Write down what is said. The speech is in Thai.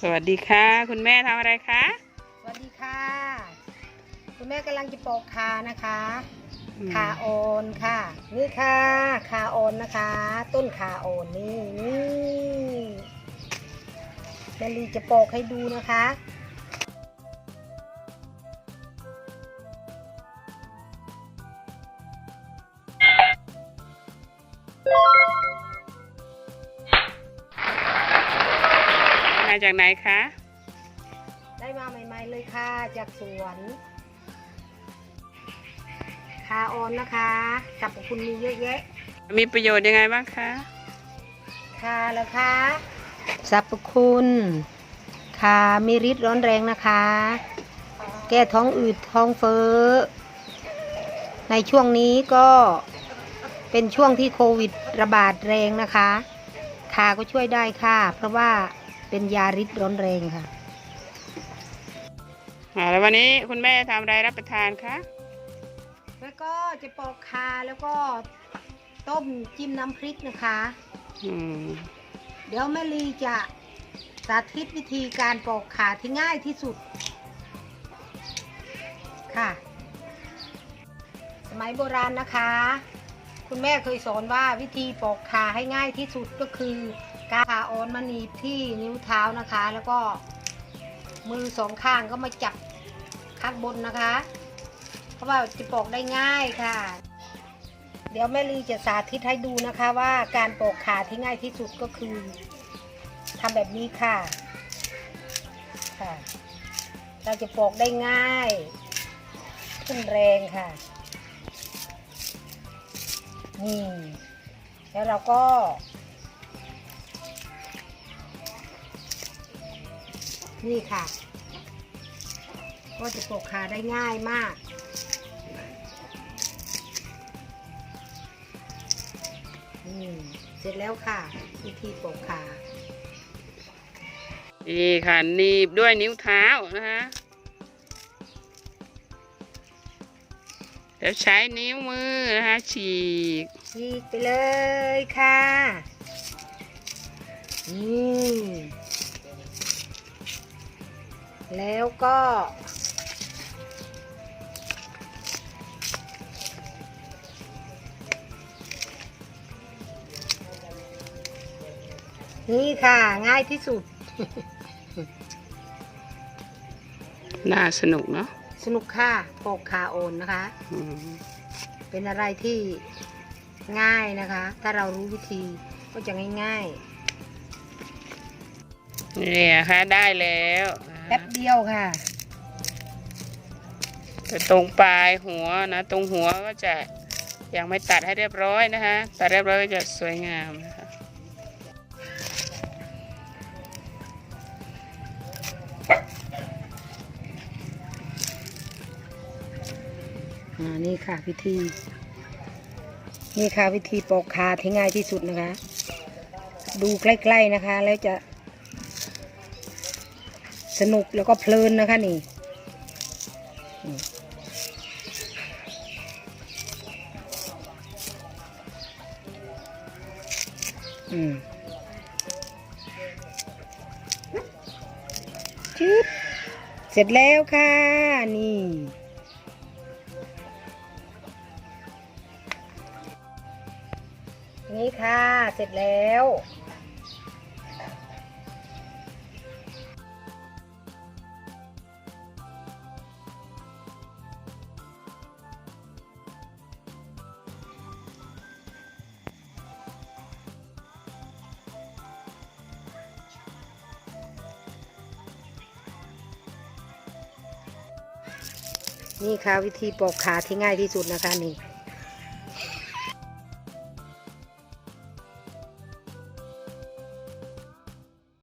สวัสดีค่ะ คุณแม่ทำอะไรคะ สวัสดีค่ะ คุณแม่กำลังจะปอกคานะคะอืมคาโอนค่ะ นี่ค่ะคาโอนนะคะ ต้นคาโอนนี่นี่แม่ลีจะปอกให้ดูนะคะ มาจากไหนคะ ได้มาใหม่ ๆ เลยค่ะ จากสวนคาโอนนะคะสรรพคุณมีเยอะแยะ มีประโยชน์ยังไงบ้างคะคาแล้วคะสรรพคุณคามีฤทธิ์ร้อนแรงนะคะ แก้ท้องอืดท้องเฟ้อ ในช่วงนี้ก็เป็นช่วงที่โควิดระบาดแรงนะคะคาก็ช่วยได้ค่ะ เพราะว่า เป็นยาฤทธิ์ร้อนแรงค่ะอ่าแล้ววันนี้คุณแม่ทำอะไรรับประทานคะแล้วก็จะปอกคาแล้วก็ต้มจิ้มน้ำพริกนะคะ อืมเดี๋ยวแม่ลีจะสาธิตวิธีการปอกขาที่ง่ายที่สุด ค่ะ สมัยโบราณนะคะ คุณแม่เคยสอนว่าวิธีปอกขาให้ง่ายที่สุดก็คือ การขาอ่อนมาหนีบที่นิ้วเท้านะคะ แล้วก็มือสองข้างก็มาจับข้างบนนะคะ เพราะว่าจะปอกได้ง่ายค่ะ เดี๋ยวแม่ลีจะสาธิตให้ดูนะคะว่าการปอกขาที่ง่ายที่สุดก็คือทำแบบนี้ค่ะค่ะ เราจะปอกได้ง่าย ขึ้นแรงค่ะ นี่ แล้วเราก็ นี่ค่ะ ก็จะปอกขาได้ง่ายมากนี่เสร็จแล้วค่ะ วิธีปอกขานี่ค่ะหนีบด้วยนิ้วเท้านะคะแล้วใช้นิ้วมือนะคะฉีกฉีกไปเลยค่ะ นี่ แล้วก็ นี่ค่ะ ง่ายที่สุด น่าสนุกเนาะสนุกค่ะปอกขาโอนนะคะ อืมเป็นอะไรที่ง่ายนะคะ ถ้าเรารู้วิธีก็จะง่ายนี่ค่ะได้แล้วๆ แป๊บเดียวค่ะแต่ตรงปลายหัวนะ ตรงหัวก็จะยังไม่ตัดให้เรียบร้อยนะคะตัดเรียบร้อยก็จะสวยงามนะคะอ่านี่ค่ะวิธี นี่ค่ะวิธีปอกขาที่ง่ายที่สุดนะคะ ดูใกล้ ๆนะคะ แล้วจะ สนุกแล้วก็เพลินนะคะนี่อืมอืมจึ๊บเสร็จแล้วค่ะ นี่นี่ค่ะ เสร็จแล้ว นี่ค่ะวิธีปอกขาที่ง่ายที่สุดนะคะนี่